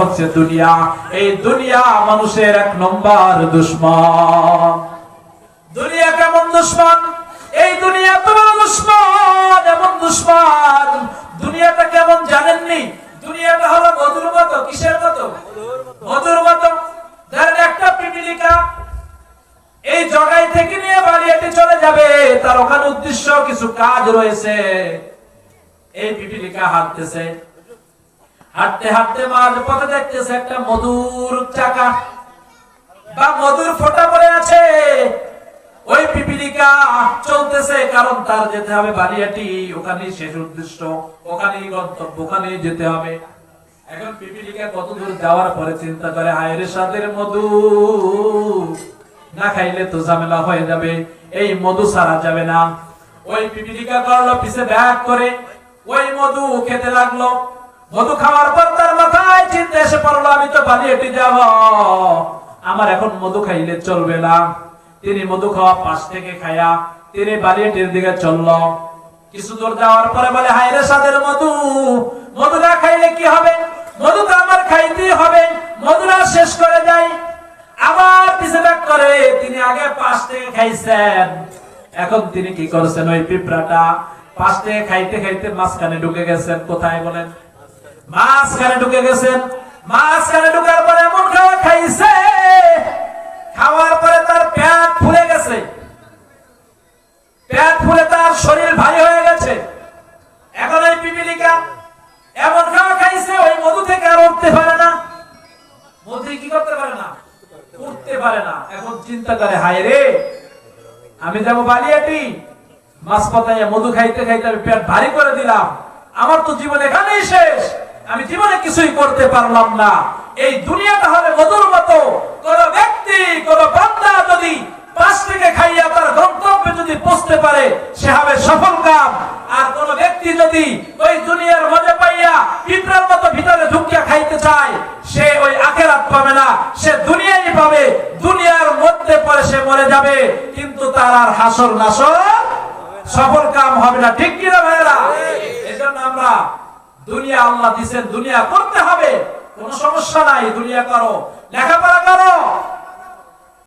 হচ্ছে দুনিয়া। এই দুনিয়া মানুষের এক নম্বর দুশ্মন। দুনিয়া কেমন দুশ্মন? এই দুনিয়া তোমার দুশ্মন, এমন দুশ্মন। দুনিয়াটা কেমন জানেননি? দুনিয়াটা হলো মধুর মতো, কিসের মতো? মধুর মতো। ধরেন একটা পিপিলিকা এই জগাই থেকে নিয়ে বাড়িয়াটি চলে যাবে, তার ওখানে উদ্দেশ্য কিছু কাজ রয়েছে। এই পিপিলিকা হাঁটতেছে। হাঁটতে হাঁটতে পথে দেখতেছে একটা মধুর চাকা। বা মধুর ফোঁটা পড়ে আছে। ওই পিপিলিকা চলতেছে, কারণ তার যেতে হবে বালিয়াটি। ওখানেই শেষ উদ্দেশ্য ওখানে গন্তব্য, ওখানেই যেতে হবে। এখন পিপিলিকা কত দূর যাওয়ার পরে চিন্তা করে আয়ের সাথে মধু, না খাইলে তো ঝামেলা হয়ে যাবে, এই মধু সারা যাবে না। ওই পিপিলিকা করল পিছে ব্যাগ করে, ওই মধু খেতে লাগল। মধু খাওয়ার পর তার মাথায় চিন্তা এসে পড়ল, আমি তো বালিয়েটি যাব। আমার এখন মধু খাইলে চলবে না। তিনি মধু খাওয়া পাশ থেকে খায়া তিনি বালিয়েটির দিকে চলল। কিছু দূর যাওয়ার পরে বলে হাইরে সাদের মধু মধু না খাইলে কি হবে? মধু তো আমার খাইতেই হবে। মধু না শেষ করে যাই। আবার পিছে ব্যাক করে তিনি আগে পাশ থেকে খাইছেন। এখন তিনি কি করছেন? ওই পিঁপড়াটা পাশ থেকে খাইতে খাইতে মাঝখানে ঢুকে গেছেন। কোথায় বলেন? মাঝখানে ঢুকে গেছেন মাঝখানে ঢুকার পরে এমন খাওয়া খাইছে। খাওয়ার পরে তার পেট ফুলে গেছে। পেট ফুলে তার শরীর ভারী হয়ে গেছে। এখন ওই পিপিলিকা এমন খাওয়া খাইছে, ওই মধু থেকে আর উঠতে পারে না। মধু কি করতে পারে না? উঠতে পারে না। এখন চিন্তা করে, হায় রে, আমি যাব বালিয়াটি। মাছ পাতায় মধু খাইতে খাইতে আমি পেট ভারী করে দিলাম। আমার তো জীবন এখানেই শেষ। আমি জীবনে কিছুই করতে পারলাম না। এই দুনিয়াটা হবে মধুর মতো। কোন ব্যক্তি কোন বান্দা যদি পাশ থেকে খাইয়া তার গন্তব্যে যদি পৌঁছতে পারে সে হবে সফল কাম। আর কোন ব্যক্তি যদি ওই দুনিয়ার মজা পাইয়া পিঁপড়ার মতো ভিতরে ঢুকিয়া খাইতে চায় সে ওই আখেরাত পাবে না। সে দুনিয়াই পাবে। দুনিয়ার মধ্যে পরে সে মরে যাবে। কিন্তু তার আর হাসর নাসর সফল কাম হবে না। ঠিক কিনা ভাইরা এজন্য আমরা দুনিয়া আল্লাহ দিছেন দুনিয়া করতে হবে। কোনো সমস্যা নাই দুনিয়া করো। লেখাপড়া করো।